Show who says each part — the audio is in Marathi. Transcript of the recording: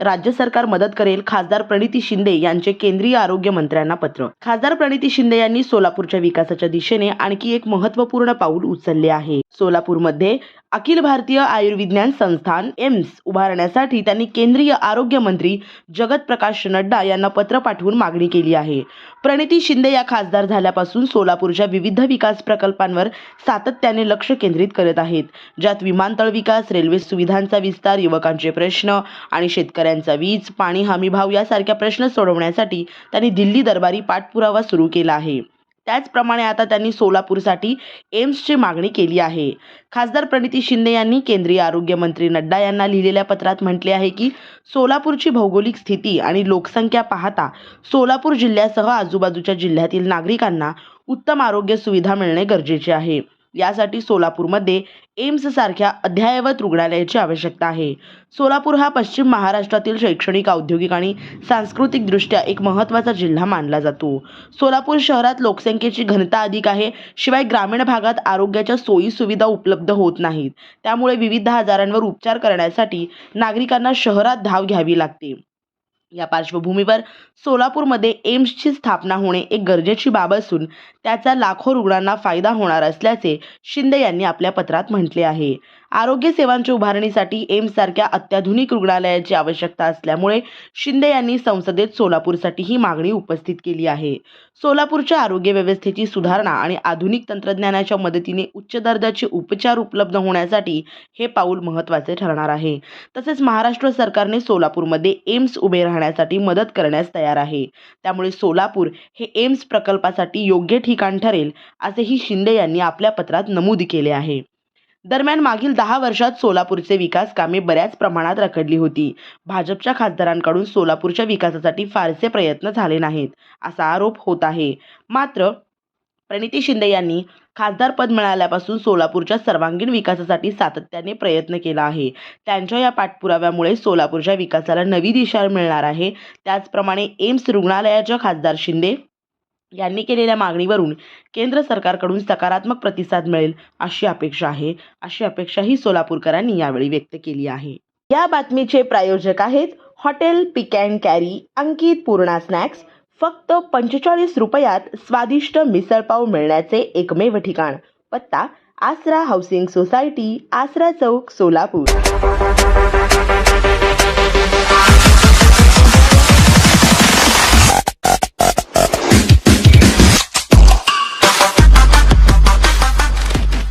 Speaker 1: राज्य सरकार मदत करेल खासदार प्रणिती शिंदे यांचे केंद्रीय आरोग्य मंत्र्यांना पत्र. खासदार प्रणिती शिंदे यांनी सोलापूरच्या विकासाच्या दिशेने आणखी एक महत्त्वपूर्ण पाऊल उचलले आहे. सोलापूरमध्ये अखिल भारतीय आयुर्विज्ञान संस्थान एम्स उभारण्यासाठी त्यांनी केंद्रीय आरोग्य मंत्री जगत प्रकाश नड्डा यांना पत्र पाठवून मागणी केली आहे. प्रणिती शिंदे या खासदार झाल्यापासून सोलापूरच्या विविध विकास प्रकल्पांवर सातत्याने लक्ष केंद्रित करत आहेत. ज्यात विमानतळ विकास रेल्वे सुविधांचा विस्तार युवकांचे प्रश्न आणि शेतकऱ्यांचा वीज पाणी हमी भाव यासारख्या प्रश्न सोडवण्यासाठी त्यांनी दिल्ली दरबारी पाठपुरावा सुरू केला आहे. त्याचप्रमाणे आता त्यांनी सोलापूरसाठी एम्सची मागणी केली आहे. खासदार प्रणिती शिंदे यांनी केंद्रीय आरोग्यमंत्री नड्डा यांना लिहिलेल्या पत्रात म्हटले आहे की सोलापूरची भौगोलिक स्थिती आणि लोकसंख्या पाहता सोलापूर जिल्ह्यासह आजूबाजूच्या जिल्ह्यातील नागरिकांना उत्तम आरोग्य सुविधा मिळणे गरजेचे आहे. यासाठी सोलापूरमध्ये एम्स सारख्या अद्ययावत रुग्णालयाची आवश्यकता आहे. सोलापूर हा पश्चिम महाराष्ट्रातील शैक्षणिक औद्योगिक आणि सांस्कृतिकदृष्ट्या एक महत्त्वाचा जिल्हा मानला जातो. सोलापूर शहरात लोकसंख्येची घनता अधिक आहे शिवाय ग्रामीण भागात आरोग्याच्या सोयी सुविधा उपलब्ध होत नाहीत. त्यामुळे विविध आजारांवर उपचार करण्यासाठी नागरिकांना शहरात धाव घ्यावी लागते. या पार्श्वभूमीवर सोलापूरमध्ये एम्सची स्थापना होणे एक गरजेची बाब असून त्याचा लाखो रुग्णांना फायदा होणार असल्याचे शिंदे यांनी आपल्या पत्रात म्हटले आहे. आरोग्य सेवांच्या उभारणीसाठी एम्ससारख्या अत्याधुनिक रुग्णालयाची आवश्यकता असल्यामुळे शिंदे यांनी संसदेत सोलापूरसाठी ही मागणी उपस्थित केली आहे. सोलापूरच्या आरोग्य व्यवस्थेची सुधारणा आणि आधुनिक तंत्रज्ञानाच्या मदतीने उच्च दर्जाचे उपचार उपलब्ध होण्यासाठी हे पाऊल महत्त्वाचे ठरणार आहे. तसेच महाराष्ट्र सरकारने सोलापूरमध्ये एम्स उभे राहण्यासाठी मदत करण्यास तयार आहे. त्यामुळे सोलापूर हे एम्स प्रकल्पासाठी योग्य ठिकाण ठरेल असेही शिंदे यांनी आपल्या पत्रात नमूद केले आहे. दरम्यान मागील दहा वर्षात सोलापूरचे विकास कामे बऱ्याच प्रमाणात रखडली होती. भाजपच्या खासदारांकडून सोलापूरच्या विकासासाठी फारसे प्रयत्न झाले नाहीत असा आरोप होत आहे. मात्र प्रणिती शिंदे यांनी खासदार पद मिळाल्यापासून सोलापूरच्या सर्वांगीण विकासासाठी सातत्याने प्रयत्न केला आहे. त्यांच्या या पाठपुराव्यामुळे सोलापूरच्या विकासाला नवी दिशा मिळणार आहे. त्याचप्रमाणे एम्स रुग्णालयाच्या खासदार शिंदे यांनी केलेल्या मागणीवरून केंद्र सरकारकडून सकारात्मक प्रतिसाद मिळेल अशी अपेक्षा आहे. अशी अपेक्षाही सोलापूरकरांनी यावेळी व्यक्त केली आहे. या बातमीचे प्रायोजक आहेत hotel pick and carry Ankit Purna snacks. फक्त पंचेचाळीस रुपयात स्वादिष्ट मिसळपाव मिळण्याचे एकमेव ठिकाण. पत्ता आसरा हाऊसिंग सोसायटी आसरा चौक सोलापूर.